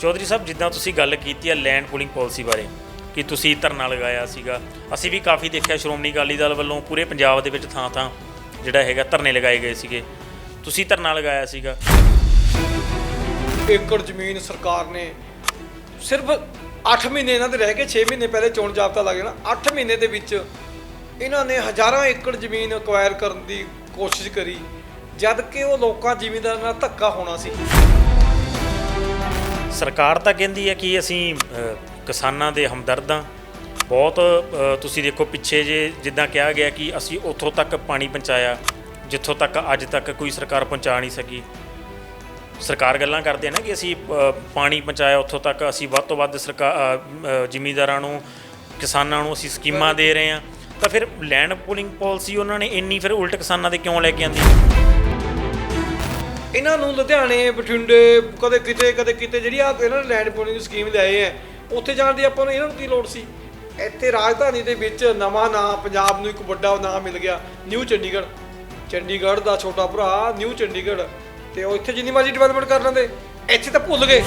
ਚੌਧਰੀ ਸਾਹਿਬ, ਜਿੱਦਾਂ ਤੁਸੀਂ ਗੱਲ ਕੀਤੀ ਹੈ ਲੈਂਡ ਪੂਲਿੰਗ ਪਾਲਿਸੀ ਬਾਰੇ, ਕਿ ਤੁਸੀਂ ਧਰਨਾ ਲਗਾਇਆ ਸੀਗਾ, ਅਸੀਂ ਵੀ ਕਾਫੀ ਦੇਖਿਆ ਸ਼੍ਰੋਮਣੀ ਅਕਾਲੀ ਦਲ ਵੱਲੋਂ ਪੂਰੇ ਪੰਜਾਬ ਦੇ ਵਿੱਚ ਥਾਂ ਥਾਂ ਜਿਹੜਾ ਹੈਗਾ ਧਰਨੇ ਲਗਾਏ ਗਏ ਸੀਗੇ। ਤੁਸੀਂ ਧਰਨਾ ਲਗਾਇਆ ਸੀਗਾ। ਏਕੜ ਜ਼ਮੀਨ ਸਰਕਾਰ ਨੇ ਸਿਰਫ 8 ਮਹੀਨੇ ਇਹਨਾਂ ਦੇ ਰਹਿ ਕੇ 6 ਮਹੀਨੇ ਪਹਿਲੇ ਚੋਣ ਜਾਬਤਾ ਲੱਗ ਜਾਣਾ। 8 ਮਹੀਨੇ ਦੇ ਵਿੱਚ ਇਹਨਾਂ ਨੇ ਹਜ਼ਾਰਾਂ ਏਕੜ ਜ਼ਮੀਨ ਅਕਵਾਇਰ ਕਰਨ ਦੀ ਕੋਸ਼ਿਸ਼ ਕਰੀ, ਜਦ ਕਿ ਉਹ ਲੋਕਾਂ, ਜ਼ਿਮੀਂਦਾਰਾਂ ਨਾਲ ਧੱਕਾ ਹੋਣਾ ਸੀ। ਸਰਕਾਰ ਤਾਂ ਕਹਿੰਦੀ ਹੈ ਕਿ ਅਸੀਂ ਕਿਸਾਨਾਂ ਦੇ ਹਮਦਰਦ ਹਾਂ। ਬਹੁਤ ਤੁਸੀਂ ਦੇਖੋ ਪਿੱਛੇ ਜੇ ਜਿੱਦਾਂ ਕਿਹਾ ਗਿਆ ਕਿ ਅਸੀਂ ਉੱਥੋਂ ਤੱਕ ਪਾਣੀ ਪਹੁੰਚਾਇਆ, ਜਿੱਥੋਂ ਤੱਕ ਅੱਜ ਤੱਕ ਕੋਈ ਸਰਕਾਰ ਪਹੁੰਚਾ ਨਹੀਂ ਸਕੀ। ਸਰਕਾਰ ਗੱਲਾਂ ਕਰਦੇ ਆ ਨਾ ਕਿ ਅਸੀਂ ਪਾਣੀ ਪਹੁੰਚਾਇਆ, ਉੱਥੋਂ ਤੱਕ ਅਸੀਂ ਵੱਧ ਤੋਂ ਵੱਧ ਸਰਕਾਰ ਜ਼ਿਮੀਂਦਾਰਾਂ ਨੂੰ, ਕਿਸਾਨਾਂ ਨੂੰ ਅਸੀਂ ਸਕੀਮਾਂ ਦੇ ਰਹੇ ਹਾਂ। ਤਾਂ ਫਿਰ ਲੈਂਡ ਪੂਲਿੰਗ ਪਾਲਿਸੀ ਉਹਨਾਂ ਨੇ ਇੰਨੀ ਫਿਰ ਉਲਟ ਕਿਸਾਨਾਂ ਦੇ ਕਿਉਂ ਲੈ ਕੇ ਆਂਦੀ? ਇਹਨਾਂ ਨੂੰ ਲੁਧਿਆਣੇ, ਬਠਿੰਡੇ, ਕਦੇ ਕਿਤੇ ਕਦੇ ਕਿਤੇ ਜਿਹੜੀ ਆ ਇਹਨਾਂ ਨੇ ਲੈਂਡ ਪੂਲਿੰਗ ਸਕੀਮ ਲਿਆਏ ਐ, ਉੱਥੇ ਜਾਣ ਦੀ ਆਪਾਂ ਨੂੰ ਇਹਨਾਂ ਨੂੰ ਕੀ ਲੋੜ ਸੀ? ਇੱਥੇ ਰਾਜਧਾਨੀ ਦੇ ਵਿੱਚ ਨਵਾਂ ਨਾਂ, ਪੰਜਾਬ ਨੂੰ ਇੱਕ ਵੱਡਾ ਨਾਂ ਮਿਲ ਗਿਆ ਨਿਊ ਚੰਡੀਗੜ੍ਹ। ਚੰਡੀਗੜ੍ਹ ਦਾ ਛੋਟਾ ਭਰਾ ਨਿਊ ਚੰਡੀਗੜ੍ਹ। ਤੇ ਉਹ ਇੱਥੇ ਜਿੰਨੀ ਮਰਜ਼ੀ ਡਿਵੈਲਪਮੈਂਟ ਕਰ ਲੈਂਦੇ, ਇੱਥੇ ਤਾਂ ਭੁੱਲ ਗਏ।